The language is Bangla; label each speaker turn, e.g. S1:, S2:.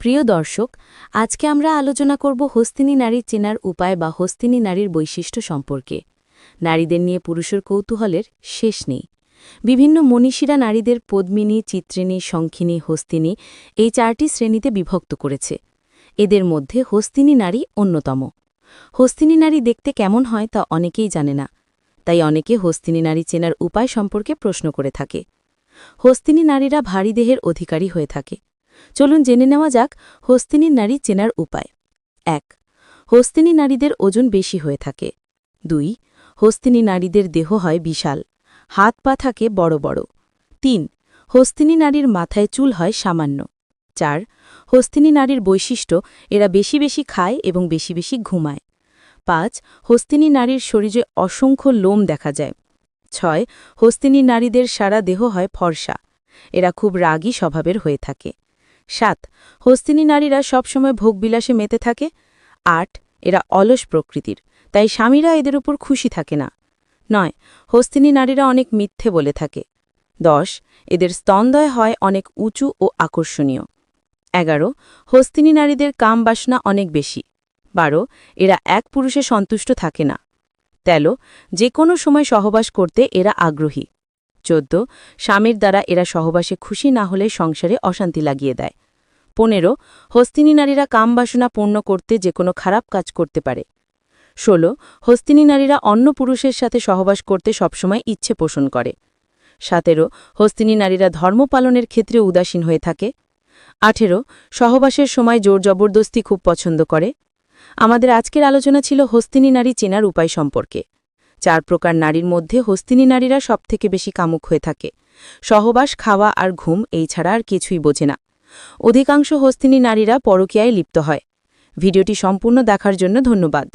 S1: প্রিয় দর্শক, আজকে আমরা আলোচনা করব হস্তিনী নারী চেনার উপায় বা হস্তিনী নারীর বৈশিষ্ট্য সম্পর্কে। নারীদের নিয়ে পুরুষের কৌতূহলের শেষ নেই। বিভিন্ন মনীষীরা নারীদের পদ্মিনী, চিত্রিণী, শঙ্খিনী, হস্তিনী এই চারটি শ্রেণীতে বিভক্ত করেছে। এদের মধ্যে হস্তিনী নারী অন্যতম। হস্তিনী নারী দেখতে কেমন হয় তা অনেকেই জানে না। তাই অনেকে হস্তিনী নারী চেনার উপায় সম্পর্কে প্রশ্ন করে থাকে। হস্তিনী নারীরা ভারী দেহের অধিকারী হয়ে থাকে। চলুন জেনে নেওয়া যাক হস্তিনী নারী চেনার উপায়। এক, হস্তিনী নারীদের ওজন বেশি হয়ে থাকে। দুই, হস্তিনী নারীদের দেহ হয় বিশাল, হাত পা থাকে বড় বড়। তিন, হস্তিনী নারীর মাথায় চুল হয় সামান্য। চার, হস্তিনী নারীর বৈশিষ্ট্য, এরা বেশি বেশি খায় এবং বেশি বেশি ঘুমায়। পাঁচ, হস্তিনী নারীর শরীরে অসংখ্য লোম দেখা যায়। ছয়, হস্তিনী নারীদের সারা দেহ হয় ফর্সা। এরা খুব রাগী স্বভাবের হয়ে থাকে। সাত, হস্তিনী নারীরা সবসময় ভোগবিলাসে মেতে থাকে। আট, এরা অলস প্রকৃতির, তাই স্বামীরা এদের উপর খুশি থাকে না। নয়, হস্তিনী নারীরা অনেক মিথ্যে বলে থাকে। দশ, এদের স্তন্দয় হয় অনেক উঁচু ও আকর্ষণীয়। এগারো, হস্তিনী নারীদের কাম বাসনা অনেক বেশি। বারো, এরা এক পুরুষে সন্তুষ্ট থাকে না। তেলো যে কোনো সময় সহবাস করতে এরা আগ্রহী। চোদ্দ, স্বামীর দ্বারা এরা সহবাসে খুশি না হলে সংসারে অশান্তি লাগিয়ে দেয়। পনেরো, হস্তিনী নারীরা কাম বাসনা পূর্ণ করতে যে কোনো খারাপ কাজ করতে পারে। ষোলো, হস্তিনী নারীরা অন্য পুরুষের সাথে সহবাস করতে সবসময় ইচ্ছে পোষণ করে। সতেরো, হস্তিনী নারীরা ধর্ম পালনের ক্ষেত্রে উদাসীন হয়ে থাকে। আঠেরো, সহবাসের সময় জোর জবরদস্তি খুব পছন্দ করে। আমাদের আজকের আলোচনা ছিল হস্তিনী নারী চেনার উপায় সম্পর্কে। চার প্রকার নারীর মধ্যে হস্তিনী নারীরা সবথেকে বেশি কামুক হয়ে থাকে। সহবাস, খাওয়া আর ঘুম এই ছাড়া আর কিছুই বোঝে না। অধিকাংশ হস্তিনী নারীরা পরকীয়ায় লিপ্ত হয়। ভিডিওটি সম্পূর্ণ দেখার জন্য ধন্যবাদ।